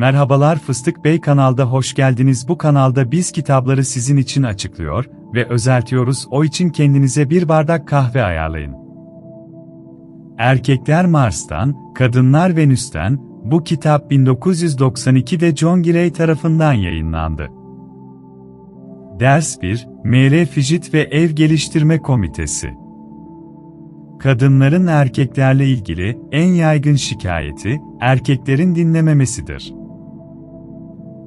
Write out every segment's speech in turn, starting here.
Merhabalar Fıstık Bey kanalda hoş geldiniz. Bu kanalda biz kitapları sizin için açıklıyor ve özeltiyoruz. O için kendinize bir bardak kahve ayarlayın. Erkekler Mars'tan, Kadınlar Venüs'ten, bu kitap 1992'de John Gray tarafından yayınlandı. Ders 1, MR Fijit ve Ev Geliştirme Komitesi Kadınların erkeklerle ilgili en yaygın şikayeti, erkeklerin dinlememesidir.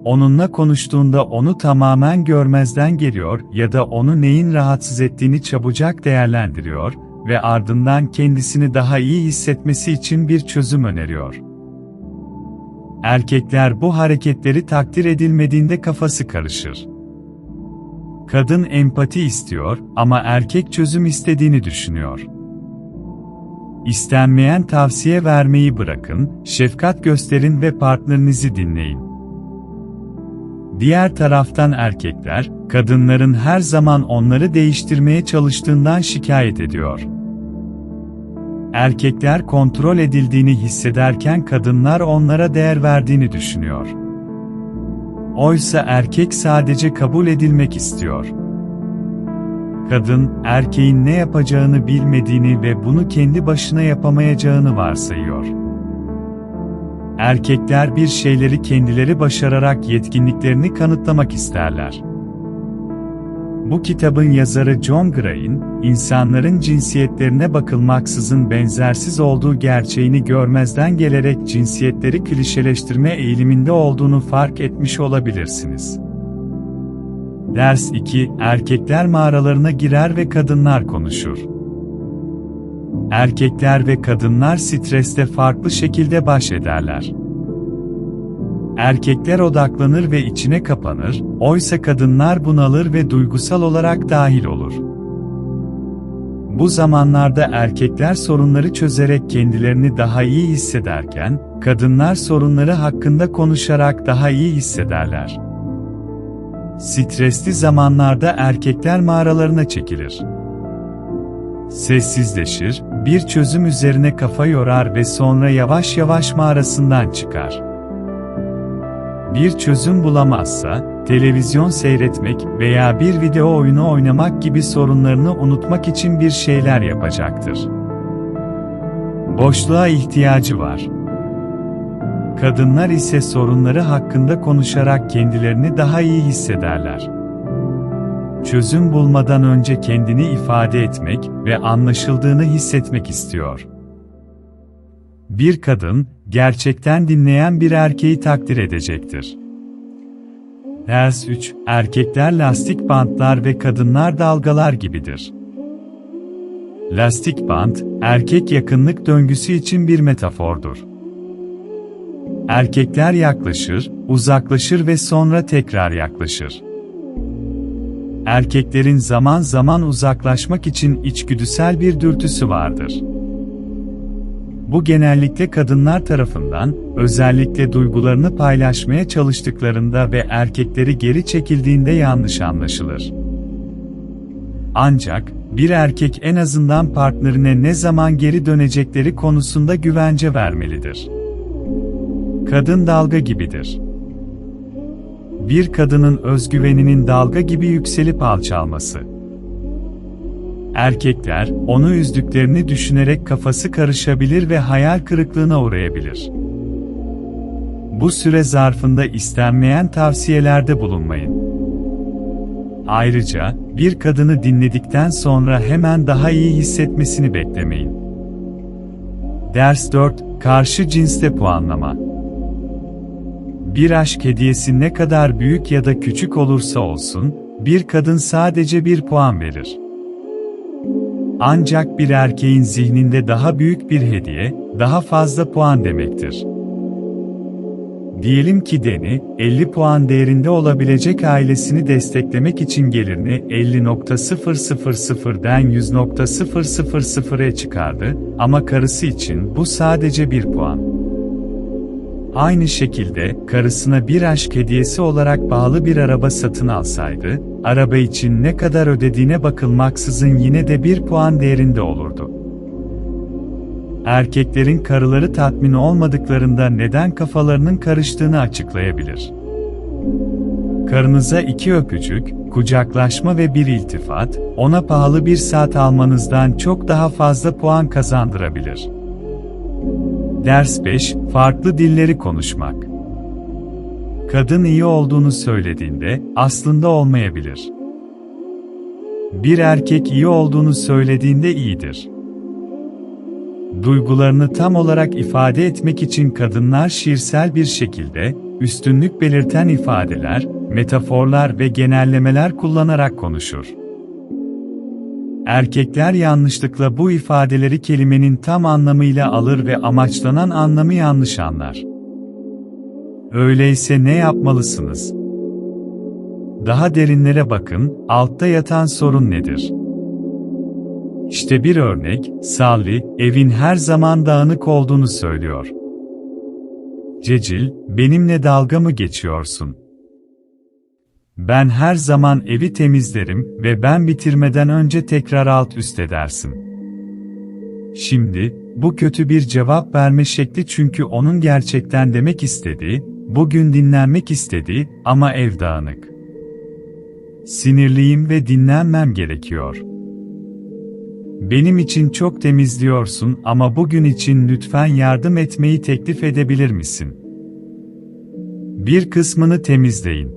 Onunla konuştuğunda onu tamamen görmezden geliyor ya da onu neyin rahatsız ettiğini çabucak değerlendiriyor ve ardından kendisini daha iyi hissetmesi için bir çözüm öneriyor. Erkekler bu hareketleri takdir edilmediğinde kafası karışır. Kadın empati istiyor ama erkek çözüm istediğini düşünüyor. İstenmeyen tavsiye vermeyi bırakın, şefkat gösterin ve partnerinizi dinleyin. Diğer taraftan erkekler, kadınların her zaman onları değiştirmeye çalıştığından şikayet ediyor. Erkekler kontrol edildiğini hissederken kadınlar onlara değer verdiğini düşünüyor. Oysa erkek sadece kabul edilmek istiyor. Kadın, erkeğin ne yapacağını bilmediğini ve bunu kendi başına yapamayacağını varsayıyor. Erkekler bir şeyleri kendileri başararak yetkinliklerini kanıtlamak isterler. Bu kitabın yazarı John Gray'in, insanların cinsiyetlerine bakılmaksızın benzersiz olduğu gerçeğini görmezden gelerek cinsiyetleri klişeleştirme eğiliminde olduğunu fark etmiş olabilirsiniz. Ders 2, Erkekler mağaralarına girer ve kadınlar konuşur. Erkekler ve kadınlar streste farklı şekilde baş ederler. Erkekler odaklanır ve içine kapanır, oysa kadınlar bunalır ve duygusal olarak dahil olur. Bu zamanlarda erkekler sorunları çözerek kendilerini daha iyi hissederken, kadınlar sorunları hakkında konuşarak daha iyi hissederler. Stresli zamanlarda erkekler mağaralarına çekilir. Sessizleşir, bir çözüm üzerine kafa yorar ve sonra yavaş yavaş mağarasından çıkar. Bir çözüm bulamazsa, televizyon seyretmek veya bir video oyunu oynamak gibi sorunlarını unutmak için bir şeyler yapacaktır. Boşluğa ihtiyacı var. Kadınlar ise sorunları hakkında konuşarak kendilerini daha iyi hissederler. Çözüm bulmadan önce kendini ifade etmek ve anlaşıldığını hissetmek istiyor. Bir kadın, gerçekten dinleyen bir erkeği takdir edecektir. Ders 3, erkekler lastik bantlar ve kadınlar dalgalar gibidir. Lastik bant, erkek yakınlık döngüsü için bir metafordur. Erkekler yaklaşır, uzaklaşır ve sonra tekrar yaklaşır. Erkeklerin zaman zaman uzaklaşmak için içgüdüsel bir dürtüsü vardır. Bu genellikle kadınlar tarafından, özellikle duygularını paylaşmaya çalıştıklarında ve erkekleri geri çekildiğinde yanlış anlaşılır. Ancak, bir erkek en azından partnerine ne zaman geri dönecekleri konusunda güvence vermelidir. Kadın dalga gibidir. Bir kadının özgüveninin dalga gibi yükselip alçalması. Erkekler, onu üzdüklerini düşünerek kafası karışabilir ve hayal kırıklığına uğrayabilir. Bu süre zarfında istenmeyen tavsiyelerde bulunmayın. Ayrıca, bir kadını dinledikten sonra hemen daha iyi hissetmesini beklemeyin. Ders 4, Karşı cinste puanlama. Bir aşk hediyesi ne kadar büyük ya da küçük olursa olsun, bir kadın sadece bir puan verir. Ancak bir erkeğin zihninde daha büyük bir hediye, daha fazla puan demektir. Diyelim ki Deni, 50 puan değerinde olabilecek ailesini desteklemek için gelirini 50.000'den 100.000'e çıkardı ama karısı için bu sadece bir puan. Aynı şekilde, karısına bir aşk hediyesi olarak bağlı bir araba satın alsaydı, araba için ne kadar ödediğine bakılmaksızın yine de bir puan değerinde olurdu. erkeklerin karıları tatmin olmadıklarında neden kafalarının karıştığını açıklayabilir. Karınıza iki öpücük, kucaklaşma ve bir iltifat, ona pahalı bir saat almanızdan çok daha fazla puan kazandırabilir. Ders 5, farklı dilleri konuşmak. Kadın iyi olduğunu söylediğinde, aslında olmayabilir. Bir erkek iyi olduğunu söylediğinde iyidir. Duygularını tam olarak ifade etmek için kadınlar şiirsel bir şekilde, üstünlük belirten ifadeler, metaforlar ve genellemeler kullanarak konuşur. Erkekler yanlışlıkla bu ifadeleri kelimenin tam anlamıyla alır ve amaçlanan anlamı yanlış anlar. Öyleyse ne yapmalısınız? Daha derinlere bakın, altta yatan sorun nedir? İşte bir örnek, Salvi, evin her zaman dağınık olduğunu söylüyor. Cecil, benimle dalga mı geçiyorsun? Ben her zaman evi temizlerim ve ben bitirmeden önce tekrar alt üst edersin. Şimdi, bu kötü bir cevap verme şekli çünkü onun gerçekten demek istediği, bugün dinlenmek istediği ama ev dağınık. Sinirliyim ve dinlenmem gerekiyor. Benim için çok temizliyorsun ama bugün için lütfen yardım etmeyi teklif edebilir misin? Bir kısmını temizleyin.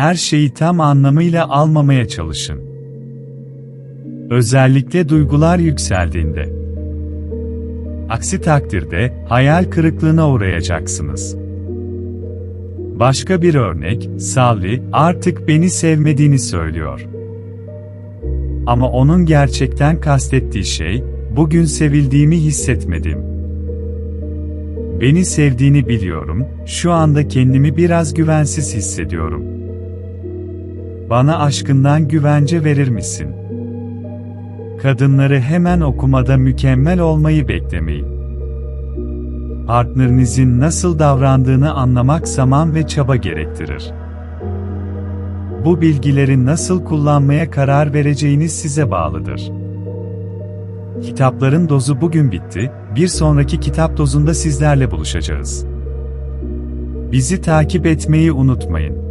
Her şeyi tam anlamıyla almamaya çalışın. Özellikle duygular yükseldiğinde. Aksi takdirde hayal kırıklığına uğrayacaksınız. Başka bir örnek, Salvi artık beni sevmediğini söylüyor. Ama onun gerçekten kastettiği şey, bugün sevildiğimi hissetmedim. Beni sevdiğini biliyorum, şu anda kendimi biraz güvensiz hissediyorum. Bana aşkından güvence verir misin? Kadınları hemen okumada mükemmel olmayı beklemeyin. Partnerinizin nasıl davrandığını anlamak zaman ve çaba gerektirir. Bu bilgileri nasıl kullanmaya karar vereceğiniz size bağlıdır. Kitapların dozu bugün bitti, bir sonraki kitap dozunda sizlerle buluşacağız. Bizi takip etmeyi unutmayın.